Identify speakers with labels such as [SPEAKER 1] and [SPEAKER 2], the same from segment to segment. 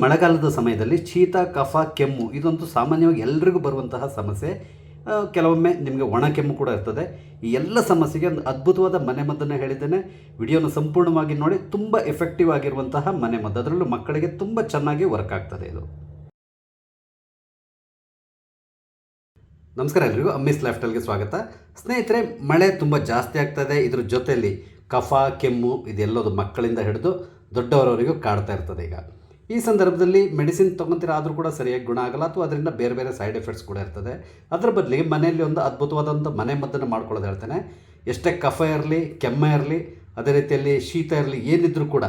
[SPEAKER 1] ಮಳೆಗಾಲದ ಸಮಯದಲ್ಲಿ ಶೀತ, ಕಫ, ಕೆಮ್ಮು ಇದೊಂದು ಸಾಮಾನ್ಯವಾಗಿ ಎಲ್ರಿಗೂ ಬರುವಂತಹ ಸಮಸ್ಯೆ. ಕೆಲವೊಮ್ಮೆ ನಿಮಗೆ ಒಣ ಕೆಮ್ಮು ಕೂಡ ಇರ್ತದೆ. ಈ ಎಲ್ಲ ಸಮಸ್ಯೆಗೆ ಒಂದು ಅದ್ಭುತವಾದ ಮನೆಮದ್ದನ್ನು ಹೇಳಿದ್ದೇನೆ. ವಿಡಿಯೋನ ಸಂಪೂರ್ಣವಾಗಿ ನೋಡಿ, ತುಂಬ ಎಫೆಕ್ಟಿವ್ ಆಗಿರುವಂತಹ ಮನೆಮದ್ದು ಅದರಲ್ಲೂ ಮಕ್ಕಳಿಗೆ ತುಂಬ ಚೆನ್ನಾಗಿ ವರ್ಕ್ ಆಗ್ತದೆ ಇದು. ನಮಸ್ಕಾರ ಎಲ್ರಿಗೂ, ಅಮ್ಮಿಸ್ ಲೈಫ್ ಸ್ವಾಗತ. ಸ್ನೇಹಿತರೆ, ಮಳೆ ತುಂಬ ಜಾಸ್ತಿ ಆಗ್ತದೆ. ಇದ್ರ ಜೊತೆಯಲ್ಲಿ ಕಫ, ಕೆಮ್ಮು, ಇದೆಲ್ಲದು ಮಕ್ಕಳಿಂದ ಹಿಡಿದು ದೊಡ್ಡವರವರಿಗೂ ಕಾಡ್ತಾ ಇರ್ತದೆ ಈಗ. ಈ ಸಂದರ್ಭದಲ್ಲಿ ಮೆಡಿಸಿನ್ ತೊಗೊತೀರ ಕೂಡ ಸರಿಯಾಗಿ ಗುಣ ಆಗಲ್ಲ, ಅಥವಾ ಅದರಿಂದ ಬೇರೆ ಬೇರೆ ಸೈಡ್ ಎಫೆಕ್ಟ್ಸ್ ಕೂಡ ಇರ್ತದೆ. ಅದರ ಬದಲಿ ಮನೆಯಲ್ಲಿ ಒಂದು ಅದ್ಭುತವಾದಂಥ ಮನೆ ಮದ್ದನ್ನು ಮಾಡ್ಕೊಳ್ಳೋದು ಹೇಳ್ತೇನೆ. ಎಷ್ಟೇ ಕಫ ಇರಲಿ, ಕೆಮ್ಮ ಇರಲಿ, ಅದೇ ರೀತಿಯಲ್ಲಿ ಶೀತ ಇರಲಿ, ಏನಿದ್ರೂ ಕೂಡ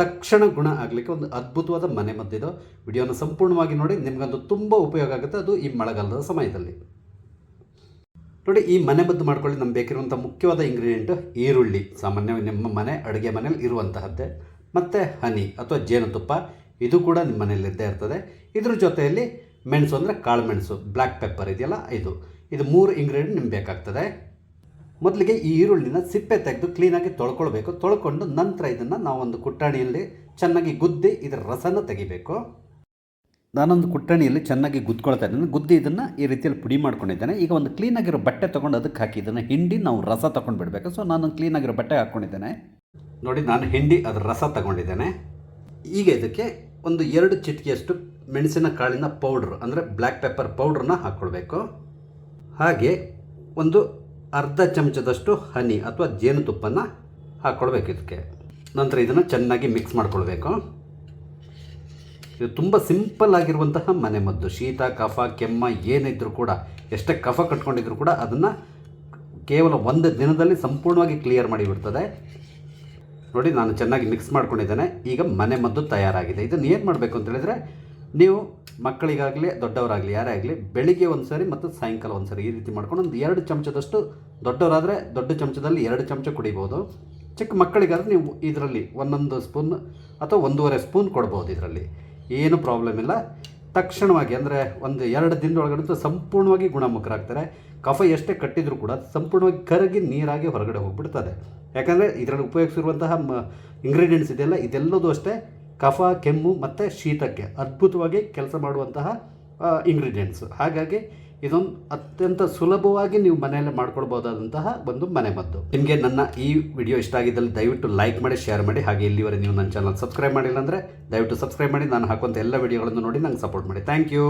[SPEAKER 1] ತಕ್ಷಣ ಗುಣ ಆಗಲಿಕ್ಕೆ ಒಂದು ಅದ್ಭುತವಾದ ಮನೆ ಮದ್ದಿದು. ವಿಡಿಯೋನ ಸಂಪೂರ್ಣವಾಗಿ ನೋಡಿ, ನಿಮಗಂತೂ ತುಂಬ ಉಪಯೋಗ ಆಗುತ್ತೆ ಅದು ಈ ಮಳೆಗಾಲದ ಸಮಯದಲ್ಲಿ. ನೋಡಿ, ಈ ಮನೆ ಮದ್ದು ಮಾಡ್ಕೊಳ್ಳಿ, ನಮ್ಗೆ ಬೇಕಿರುವಂಥ ಮುಖ್ಯವಾದ ಇಂಗ್ರೀಡಿಯೆಂಟ್ ಈರುಳ್ಳಿ. ಸಾಮಾನ್ಯವಾಗಿ ನಿಮ್ಮ ಮನೆ, ಅಡುಗೆ ಮನೇಲಿ ಇರುವಂತಹದ್ದೇ. ಮತ್ತು ಹನಿ, ಅಥವಾ ಜೇನುತುಪ್ಪ. ಇದು ಕೂಡ ನಿಮ್ಮ ಮನೇಲಿ ಇದ್ದೇ ಇರ್ತದೆ. ಇದ್ರ ಜೊತೆಯಲ್ಲಿ ಮೆಣಸು ಅಂದರೆ ಕಾಳು ಮೆಣಸು ಬ್ಲ್ಯಾಕ್ ಪೆಪ್ಪರ್ ಇದೆಯಲ್ಲ ಇದು. ಇದು ಮೂರು ಇಂಗ್ರೀಡಿಯೆಂಟ್ ನಿಮ್ಗೆ ಬೇಕಾಗ್ತದೆ. ಮೊದಲಿಗೆ ಈ ಈರುಳ್ಳಿನ ಸಿಪ್ಪೆ ತೆಗೆದು ಕ್ಲೀನಾಗಿ ತೊಳ್ಕೊಳ್ಬೇಕು. ತೊಳ್ಕೊಂಡು ನಂತರ ಇದನ್ನು ನಾವು ಒಂದು ಕುಟ್ಟಾಣಿಯಲ್ಲಿ ಚೆನ್ನಾಗಿ ಗುದ್ದಿ ಇದರ ರಸನ ತೆಗಿಬೇಕು. ನಾನೊಂದು ಕುಟ್ಟಣಿಯಲ್ಲಿ ಚೆನ್ನಾಗಿ ಗುದ್ಕೊಳ್ತಾ ಇದ್ದೇನೆ. ಗುದ್ದಿ ಇದನ್ನು ಈ ರೀತಿಯಲ್ಲಿ ಪುಡಿ ಮಾಡ್ಕೊಂಡಿದ್ದೇನೆ. ಈಗ ಒಂದು ಕ್ಲೀನಾಗಿರೋ ಬಟ್ಟೆ ತೊಗೊಂಡು ಅದಕ್ಕೆ ಹಾಕಿ, ಇದನ್ನು ಹಿಂಡಿ ನಾವು ರಸ ತೊಗೊಂಡು ಬಿಡಬೇಕು. ಸೊ ನಾನು ಕ್ಲೀನಾಗಿರೋ ಬಟ್ಟೆ ಹಾಕ್ಕೊಂಡಿದ್ದೇನೆ ನೋಡಿ, ನಾನು ಹಿಂಡಿ ಅದರ ರಸ ತಗೊಂಡಿದ್ದೇನೆ. ಈಗ ಇದಕ್ಕೆ ಒಂದು ಎರಡು ಚಿಟಿಕೆಯಷ್ಟು ಮೆಣಸಿನ ಕಾಳಿನ ಪೌಡ್ರ್ ಅಂದರೆ ಬ್ಲ್ಯಾಕ್ ಪೆಪ್ಪರ್ ಪೌಡ್ರನ್ನ ಹಾಕ್ಕೊಳ್ಬೇಕು ಹಾಗೆ ಒಂದು ಅರ್ಧ ಚಮಚದಷ್ಟು ಹನಿ ಅಥವಾ ಜೇನುತುಪ್ಪನ ಹಾಕ್ಕೊಳ್ಬೇಕು ಇದಕ್ಕೆ. ನಂತರ ಇದನ್ನು ಚೆನ್ನಾಗಿ ಮಿಕ್ಸ್ ಮಾಡ್ಕೊಳ್ಬೇಕು. ಇದು ತುಂಬ ಸಿಂಪಲ್ ಆಗಿರುವಂತಹ ಮನೆಮದ್ದು ಶೀತ, ಕಫ, ಕೆಮ್ಮ ಏನಿದ್ರೂ ಕೂಡ, ಎಷ್ಟೇ ಕಫ ಕಟ್ಕೊಂಡಿದ್ರು ಕೂಡ ಅದನ್ನು ಕೇವಲ ಒಂದು ದಿನದಲ್ಲಿ ಸಂಪೂರ್ಣವಾಗಿ ಕ್ಲಿಯರ್ ಮಾಡಿಬಿಡ್ತದೆ ನೋಡಿ ನಾನು ಚೆನ್ನಾಗಿ ಮಿಕ್ಸ್ ಮಾಡ್ಕೊಂಡಿದ್ದೇನೆ. ಈಗ ಮನೆ ಮದ್ದು ತಯಾರಾಗಿದೆ. ಇದನ್ನು ಏನು ಮಾಡಬೇಕು ಅಂತ ಹೇಳಿದರೆ, ನೀವು ಮಕ್ಕಳಿಗಾಗಲಿ, ದೊಡ್ಡವರಾಗಲಿ ಯಾರೇ ಆಗಲಿ ಬೆಳಿಗ್ಗೆ ಒಂದು ಸಾರಿ ಮತ್ತು ಸಾಯಂಕಾಲ ಒಂದು ಸಾರಿ ಈ ರೀತಿ ಮಾಡ್ಕೊಂಡು ಒಂದು ಎರಡು ಚಮಚದಷ್ಟು ದೊಡ್ಡವರಾದರೆ ದೊಡ್ಡ ಚಮಚದಲ್ಲಿ ಎರಡು ಚಮಚ ಕುಡಿಬೋದು. ಚಿಕ್ಕ ಮಕ್ಕಳಿಗಾದ್ರೆ ನೀವು ಇದರಲ್ಲಿ ಒಂದೊಂದು ಸ್ಪೂನ್ ಅಥವಾ ಒಂದೂವರೆ ಸ್ಪೂನ್ ಕೊಡ್ಬೋದು ಇದರಲ್ಲಿ. ಏನು ಪ್ರಾಬ್ಲಮ್ ಇಲ್ಲ. ತಕ್ಷಣವಾಗಿ ಅಂದರೆ ಒಂದು ಎರಡು ದಿನದೊಳಗಡೆ ಸಂಪೂರ್ಣವಾಗಿ ಗುಣಮುಖರಾಗ್ತಾರೆ. ಕಫ ಎಷ್ಟೇ ಕಟ್ಟಿದರೂ ಕೂಡ ಸಂಪೂರ್ಣವಾಗಿ ಕರಗಿ ನೀರಾಗಿ ಹೊರಗಡೆ ಹೋಗ್ಬಿಡ್ತದೆ. ಯಾಕಂದರೆ ಇದರಲ್ಲಿ ಉಪಯೋಗಿಸಿರುವಂತಹ ಇಂಗ್ರೀಡಿಯೆಂಟ್ಸ್ ಇದೆಯಲ್ಲ ಇದೆಲ್ಲದೂ ಅಷ್ಟೇ ಕಫ, ಕೆಮ್ಮು ಮತ್ತು ಶೀತಕ್ಕೆ ಅದ್ಭುತವಾಗಿ ಕೆಲಸ ಮಾಡುವಂತಹ ಇಂಗ್ರೀಡಿಯೆಂಟ್ಸ್ ಹಾಗಾಗಿ ಇದೊಂದು ಅತ್ಯಂತ ಸುಲಭವಾಗಿ ನೀವು ಮನೆಯಲ್ಲೇ ಮಾಡ್ಕೊಳ್ಬೋದಾದಂತಹ ಒಂದು ಮನೆಮದ್ದು ನಿಮಗೆ ನನ್ನ ಈ ವಿಡಿಯೋ ಇಷ್ಟ ಆಗಿದ್ದಲ್ಲಿ ದಯವಿಟ್ಟು ಲೈಕ್ ಮಾಡಿ ಶೇರ್ ಮಾಡಿ, ಹಾಗೆ ಇಲ್ಲಿವರೆಗೆ ನೀವು ನನ್ನ ಚಾನಲ್ ಸಬ್ಸ್ಕ್ರೈಬ್ ಮಾಡಿಲ್ಲ ಅಂದರೆ ದಯವಿಟ್ಟು ಸಬ್ಸ್ಕ್ರೈಬ್ ಮಾಡಿ. ನಾನು ಹಾಕುವಂಥ ಎಲ್ಲ ವಿಡಿಯೋಗಳನ್ನು ನೋಡಿ ನಂಗೆ ಸಪೋರ್ಟ್ ಮಾಡಿ. Thank you